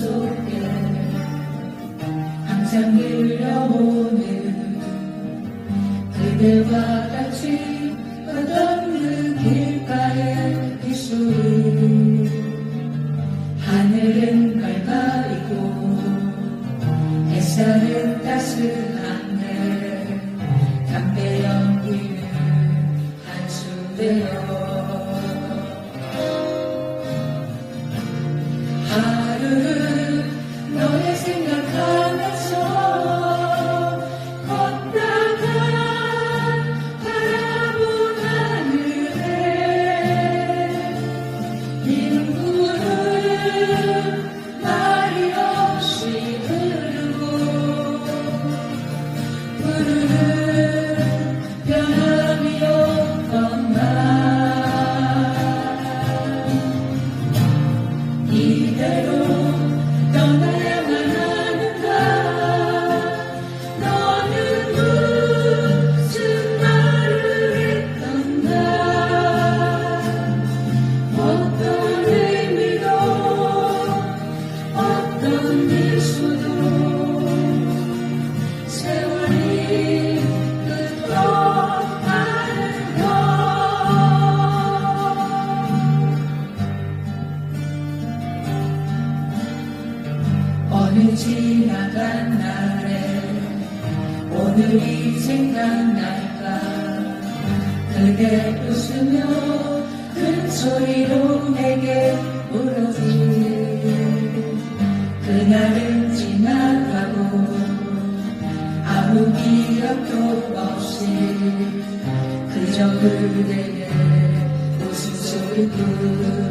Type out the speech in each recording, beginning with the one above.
속에 항상 들려오는 그대와 어느 지나간 날에 오늘이 생각날까? 그대 웃으며 큰 소리로 내게 물어보는 그날은 지나가고 아무 기억도 없이 그저 그대의 웃음소리뿐.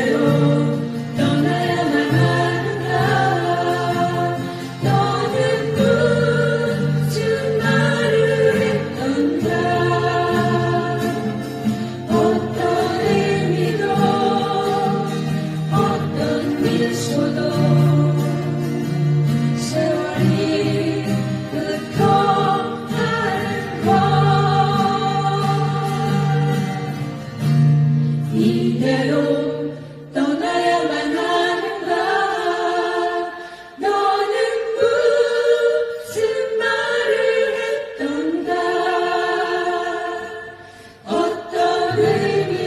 Baby.